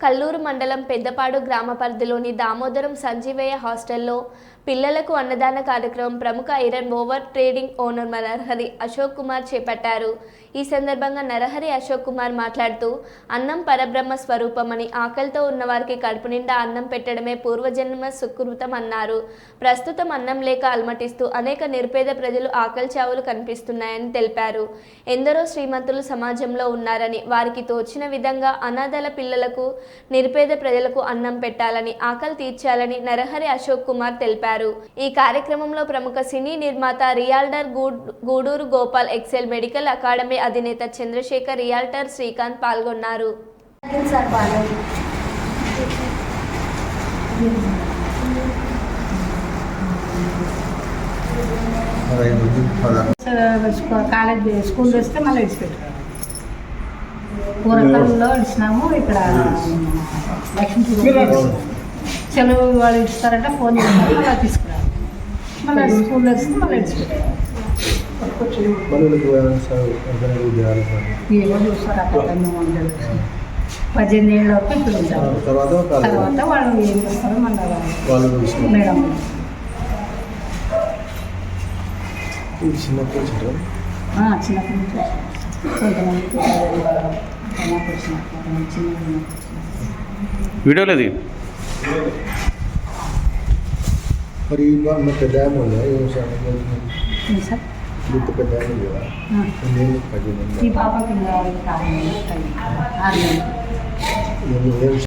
కల్లూరు మండలం పెద్దపాడు గ్రామ పరిధిలోని దామోదరం సంజీవయ్య హాస్టల్లో పిల్లలకు అన్నదాన కార్యక్రమం ప్రముఖ iron over trading owner Narahari Ashok Kumar చేపట్టారు. ఈ సందర్భంగా నరహరి అశోక్ కుమార్ మాట్లాడుతూ అన్నం పరబ్రహ్మ స్వరూపమని ఆకలితో ఉన్నవారికి కడుపు నిండా అన్నం పెట్టడమే పూర్వజన్మ సుకృతం అన్నారు. ప్రస్తుతం అన్నం లేక అలమటిస్తూ అనేక నిరుపేద ప్రజలు ఆకలి చావులు కనిపిస్తున్నాయని తెలిపారు. ఎందరో శ్రీమంతులు సమాజంలో ఉన్నారని వారికి తోచిన విధంగా అనాథల పిల్లలకు నిరుపేద ప్రజలకు అన్నం పెట్టాలని ఆకలి తీర్చాలని నరహరి అశోక్ కుమార్ తెలిపారు. ఈ కార్యక్రమంలో ప్రముఖ సినీ నిర్మాత realtor గూడ్- Gudur Gopal Excel medical academy అధినేత చంద్రశేఖర్ రియాల్టర్ శ్రీకాంత్ పాల్గొన్నారు. కాలేజ్ స్కూల్ వస్తే మళ్ళీ విడిచిపెట్టారు పూరకంలో ఇచ్చినాము ఇక్కడ లక్ష్మీపూర్ సెలవు వాళ్ళు ఇస్తారంటే ఫోన్ చేస్తారు మళ్ళీ తీసుకురారు. మళ్ళీ స్కూల్ వస్తే మళ్ళీ ఏమో చూస్తారు అక్కడ. పద్దెనిమిది ఏళ్ళ వరకు ఇక్కడ ఉంటారు. తర్వాత తర్వాత వాళ్ళు ఏం చేస్తారో మళ్ళీ వాళ్ళు చూసుకుంటారు. మేడం. చిన్నప్పటి నుంచి కొంతమంది చిన్నప్పుడు Pariba, magkadamo na yung sa akin. Isa? Dito kadamo yun. Ah. Hindi pa din. Di ba pa pinag-aaral tayo? Amen. Yun yun.